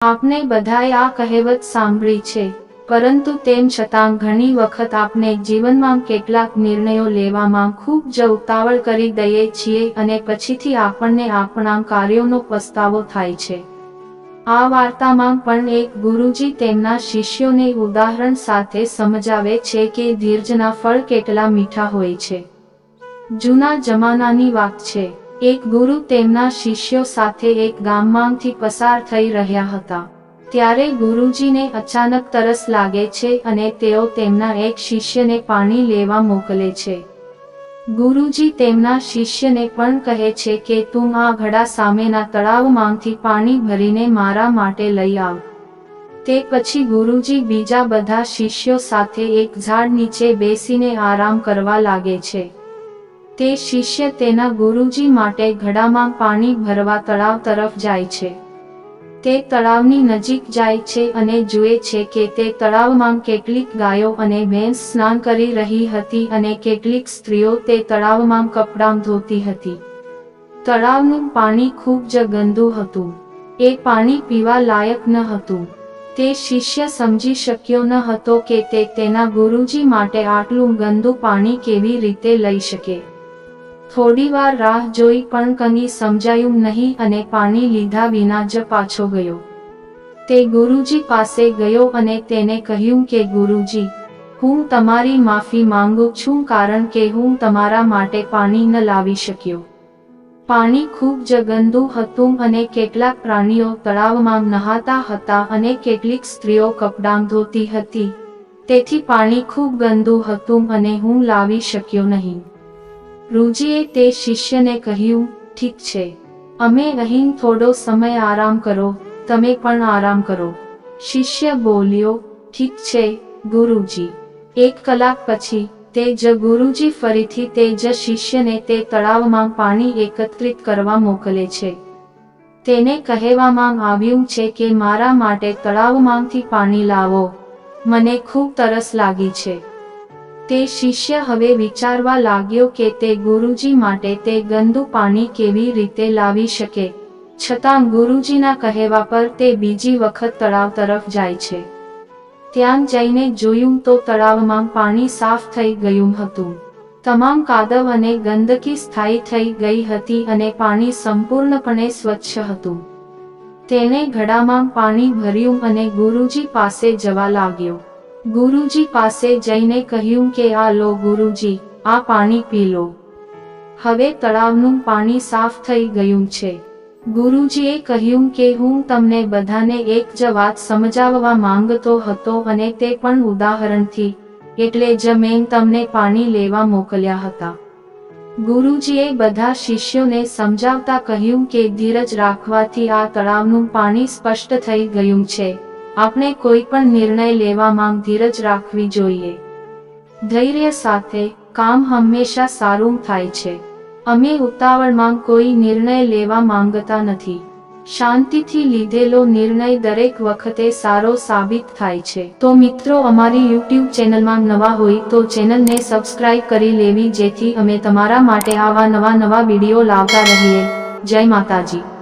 આપને બધાએ આ કહેવત સાંભળી છે, પરંતુ તેમ છતાં ઘણી વખત આપણે જીવનમાં કેટલાક નિર્ણયો લેવામાં ખૂબ જ ઉતાવળ કરી દઈએ છીએ અને પછીથી આપણને આપણા કાર્યોનો પસ્તાવો થાય છે. આ વાર્તામાં પણ એક ગુરુજી તેમના શિષ્યોને ઉદાહરણ સાથે સમજાવે છે કે ધીરજના ફળ કેટલા મીઠા હોય છે. જૂના જમાનાની વાત છે. એક ગુરુ તેમના શિષ્યો સાથે એક ગામમાંથી પસાર થઈ રહ્યા હતા. ત્યારે ગુરુજીને અચાનક તરસ લાગે છે અને તેઓ તેમના એક શિષ્યને પાણી લેવા મોકલે છે. ગુરુજી તેમના શિષ્યને પણ કહે છે કે તું આ ઘડા સામેના તળાવમાંથી પાણી ભરીને મારા માટે લઈ આવ. તે પછી ગુરુજી બીજા બધા શિષ્યો સાથે એક ઝાડ નીચે બેસીને આરામ કરવા લાગે છે. તે શિષ્ય તેના ગુરુજી માટે ઘડામાં પાણી ભરવા તળાવ તરફ જાય છે. તે તળાવની નજીક જાય છે અને જુએ છે કે તે તળાવમાં કેટલીક ગાયો અને ભેંસ સ્નાન કરી રહી હતી અને કેટલીક સ્ત્રીઓ તે તળાવમાં કપડાં ધોતી હતી. તળાવનું પાણી ખૂબ જ ગંદુ હતું. એ પાણી પીવા લાયક ન હતું. તે શિષ્ય સમજી શક્યો ન હતો કે તે તેના ગુરુજી માટે આટલું ગંદુ પાણી કેવી રીતે લઈ શકે. થોડીવાર રાહ જોઈ પણ કંઈ સમજાયું નહીં અને પાણી લીધા વિના જ પાછો ગયો. તે ગુરુજી પાસે ગયો અને તેને કહ્યું કે, ગુરુજી, હું તમારી માફી માંગુ છું કારણ કે હું તમારા માટે પાણી ન લાવી શક્યો. પાણી ખૂબ જ ગંદુ હતું અને કેટલાક પ્રાણીઓ તળાવમાં નહાતા હતા અને કેટલીક સ્ત્રીઓ કપડાં ધોતી હતી. તેથી પાણી ખૂબ ગંદુ હતું અને હું લાવી શક્યો નહીં. રૂજીએ તે શિષ્યને કહ્યું, ઠીક છે. અમે અહીં થોડો સમય આરામ કરો, તમે પણ આરામ કરો. શિષ્ય બોલ્યો, ઠીક છે, ગુરુજી. એક કલાક પછી, તે જ ગુરુજી ફરીથી તે જ શિષ્યને તે તળાવમાં પાણી એકત્રિત કરવા મોકલે છે. તેને કહેવામાં આવ્યું છે કે, મારા માટે તળાવમાંથી પાણી લાવો. મને ખૂબ તરસ લાગી છે. તે શિષ્ય હવે વિચારવા લાગ્યો કે તે ગુરુજી માટે તે ગંદુ પાણી કેવી રીતે લાવી શકે. છતાં ગુરુજીના કહેવા પર તે બીજી વખત તળાવ તરફ જાય છે. ત્યાં જઈને જોયું તો તળાવમાં પાણી સાફ થઈ ગયું હતું. તમામ કાદવ અને ગંદકી સ્થાયી થઈ ગઈ હતી અને પાણી સંપૂર્ણપણે સ્વચ્છ હતું. તેણે ઘડામાં પાણી ભર્યું અને ગુરુજી પાસે જવા લાગ્યો. ગુરુજી પાસે જઈને કહ્યું કે, આ લો ગુરુજી, આ પાણી પી લો. હવે તળાવનું પાણી સાફ થઈ ગયું છે. ગુરુજીએ કહ્યું કે, હું તમને બધાને એક જ વાત સમજાવવા માંગતો હતો અને તે પણ ઉદાહરણથી, એટલે જ મેં તમને પાણી લેવા મોકલ્યા હતા. ગુરુજીએ બધા શિષ્યોને સમજાવતા કહ્યું કે, ધીરજ રાખવાથી આ તળાવનું પાણી સ્પષ્ટ થઈ ગયું છે. આપણે કોઈ પણ નિર્ણય લેવામાં ધીરજ રાખવી જોઈએ. ધૈર્ય સાથે કામ હંમેશા સારું થાય છે. અમે ઉતાવળમાં કોઈ નિર્ણય લેવા માંગતા નથી. શાંતિથી લીધેલો નિર્ણય દરેક વખતે સારો સાબિત થાય છે. તો મિત્રો, અમારી યુટ્યુબ ચેનલમાં નવા હોય તો ચેનલને સબસ્ક્રાઇબ કરી લેવી, જેથી અમે તમારા માટે આવા નવા નવા વીડિયો લાવતા રહીએ. જય માતાજી.